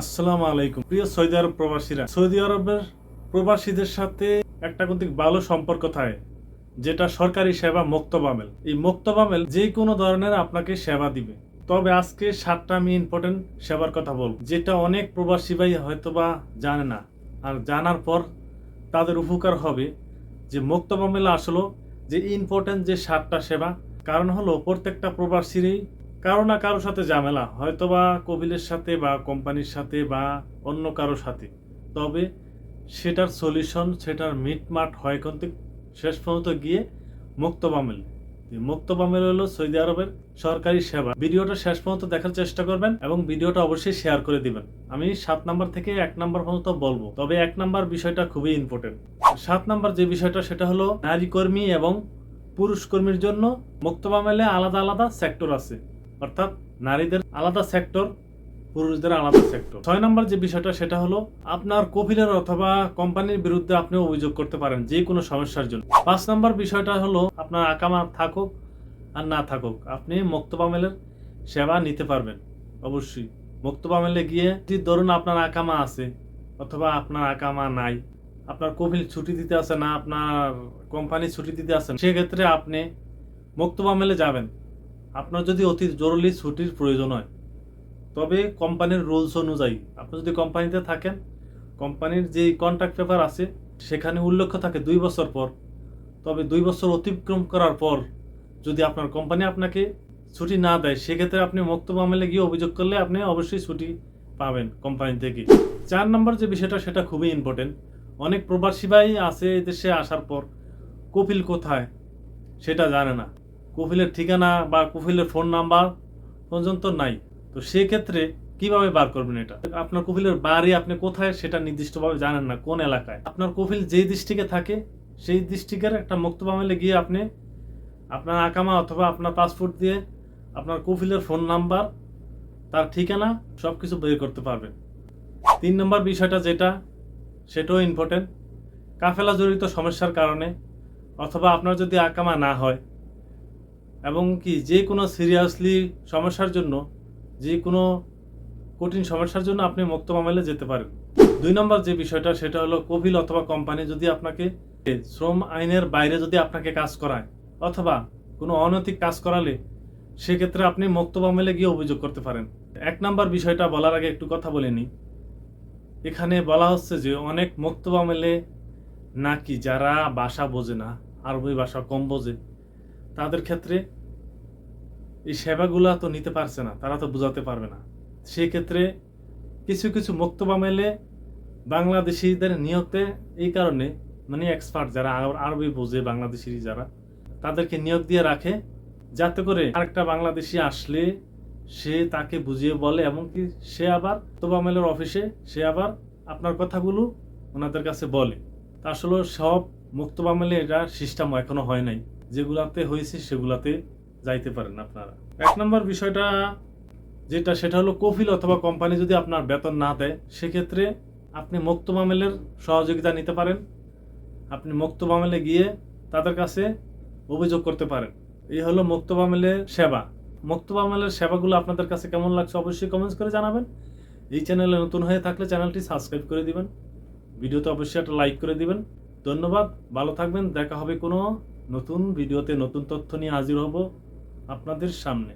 আসসালামু আলাইকুম। প্রিয় সৌদি আরব প্রবাসীরা, সৌদি আরবের প্রবাসীদের সাথে একটা কিন্তু ভালো সম্পর্ক থাকে, যেটা সরকারি সেবা মুক্তবামেল এই মুক্তবামেল যে কোনো ধরনের আপনাকে সেবা দিবে। তবে আজকে সাতটা আমি ইম্পর্টেন্ট সেবার কথা বলব, যেটা অনেক প্রবাসী ভাই হয়তোবা জানে না। আর জানার পর তাদের উপকার হবে যে মুক্তবামেল আসলো যে ইম্পর্টেন্ট যে সাতটা সেবা। কারণ হলো প্রত্যেকটা প্রবাসীরই কারও না কারোর সাথে ঝামেলা, হয়তোবা কবিলের সাথে বা কোম্পানির সাথে বা অন্য কারোর সাথে। তবে সেটার সলিউশন সেটার মিটমাট হয় কিন্তু শেষ পর্যন্ত গিয়ে মুক্ত বামেল মুক্ত বামেল হলো সৌদি আরবের সরকারি সেবা। ভিডিওটা শেষ পর্যন্ত দেখার চেষ্টা করবেন এবং ভিডিওটা অবশ্যই শেয়ার করে দিবেন। আমি সাত নাম্বার থেকে এক নাম্বার পর্যন্ত বলব, তবে এক নাম্বার বিষয়টা খুবই ইম্পর্টেন্ট সাত নাম্বার যে বিষয়টা, সেটা হলো নারী কর্মী এবং পুরুষ কর্মীর জন্য মুক্তবামেলে আলাদা আলাদা সেক্টর আছে। অর্থাৎ নারীদের আলাদা সেক্টর পুরুষদের আলাদা সেক্টর ছয় নম্বর যে বিষয়টা, সেটা হলো আপনার কপিলের অথবা কোম্পানির বিরুদ্ধে আপনি অভিযোগ করতে পারেন যে কোনো সমস্যার জন্য। পাঁচ নম্বর বিষয়টা হলো আপনার আকামা থাকুক আর না থাকুক, আপনি মুক্তবামেলের সেবা নিতে পারবেন, অবশ্যই। মুক্তবামেলে গিয়ে ধরুন আপনার আকামা আছে অথবা আপনার আকামা নাই, আপনার কপিল ছুটি দিতে আছে না, আপনার কোম্পানি ছুটি দিতে আছেন সেক্ষেত্রে আপনি মুক্তবামেলে যাবেন। আপনার যদি অতি জরুরি ছুটির প্রয়োজন হয়, তবে কোম্পানির রুলস অনুযায়ী আপনি যদি কোম্পানিতে থাকেন, কোম্পানির যে কন্ট্রাক্ট পেপার আছে, সেখানে উল্লেখ থাকে দুই বছর পর। তবে দুই বছর অতিক্রম করার পর যদি আপনার কোম্পানি আপনাকে ছুটি না দেয়, সেক্ষেত্রে আপনি মুক্ত মামলে গিয়ে অভিযোগ করলে আপনি অবশ্যই ছুটি পাবেন কোম্পানি থেকে। চার নম্বর যে বিষয়টা, সেটা খুবই ইম্পর্টেন্ট অনেক প্রবাসী ভাই আছে এই দেশে আসার পর কপিল কোথায়, সেটা জানে না। কপিলের ঠিকানা বা কপিলের ফোন নাম্বার পর্যন্ত নাই। তো সেক্ষেত্রে কীভাবে বার করবেন এটা? আপনার কপিলের বাড়ি আপনি কোথায় সেটা নির্দিষ্টভাবে জানেন না, কোন এলাকায়? আপনার কপিল যেই ডিস্ট্রিক্টে থাকে, সেই ডিস্ট্রিক্টের একটা মুক্তবামেলে গিয়ে আপনি আপনার আকামা অথবা আপনার পাসপোর্ট দিয়ে আপনার কপিলের ফোন নাম্বার, তার ঠিকানা সব কিছু বের করতে পারবেন। তিন নম্বর বিষয়টা যেটা, সেটাও ইম্পর্টেন্ট কাফেলা জড়িত সমস্যার কারণে অথবা আপনার যদি আকামা না হয় এবং কি যে কোনো সিরিয়াসলি সমস্যার জন্য, যে কোনো কঠিন সমস্যার জন্য আপনি মুক্ত মামলে যেতে পারেন। দুই নম্বর যে বিষয়টা, সেটা হলো কপিল অথবা কোম্পানি যদি আপনাকে শ্রম আইনের বাইরে যদি আপনাকে কাজ করায়, অথবা কোনো অনৈতিক কাজ করালে, সেক্ষেত্রে আপনি মুক্ত মামলে গিয়ে অভিযোগ করতে পারেন। এক নম্বর বিষয়টা বলার আগে একটু কথা বলে নিই। এখানে বলা হচ্ছে যে অনেক মুক্ত মামলে নাকি যারা ভাষা বোঝে না, আরবি ভাষা কম বোঝে তাদের ক্ষেত্রে এই সেবাগুলা তো নিতে পারছে না, তারা তো বোঝাতে পারবে না। সেই ক্ষেত্রে কিছু কিছু মুক্তবা মেলে বাংলাদেশিদের নিয়োগতে এই কারণে মানে এক্সপার্ট যারা আর- আরবি বোঝে বাংলাদেশি যারা, তাদেরকে নিয়োগ দিয়ে রাখে, যাতে করে আরেকটা বাংলাদেশি আসলে সে তাকে বুঝিয়ে বলে এমনকি সে আবার তোবামেলের অফিসে সে আবার আপনার কথাগুলো ওনাদের কাছে বলে। তা আসলে সব মুক্তবামেলে এটা সিস্টেম এখনও হয় নাই। যেগুলাতে হয়েছে সেগুলাতে যাইতে পারেন আপনারা। এক নম্বর বিষয়টা যেটা, সেটা হলো কফিল অথবা কোম্পানি যদি আপনার বেতন না দেয়, সেক্ষেত্রে আপনি মুক্ত মামেলের সহযোগিতা নিতে পারেন। আপনি মুক্ত মামেলে গিয়ে তাদের কাছে অভিযোগ করতে পারেন। এই হলো মুক্ত মামেলের সেবা। মুক্ত মামেলের সেবাগুলো আপনাদের কাছে কেমন লাগছে অবশ্যই কমেন্টস করে জানাবেন। এই চ্যানেলে নতুন হয়ে থাকলে চ্যানেলটি সাবস্ক্রাইব করে দিবেন। ভিডিওতে অবশ্যই একটা লাইক করে দিবেন। ধন্যবাদ, ভালো থাকবেন, দেখা হবে কোনো নতুন ভিডিওতে নতুন তথ্য নিয়ে হাজির হব আপনাদের সামনে।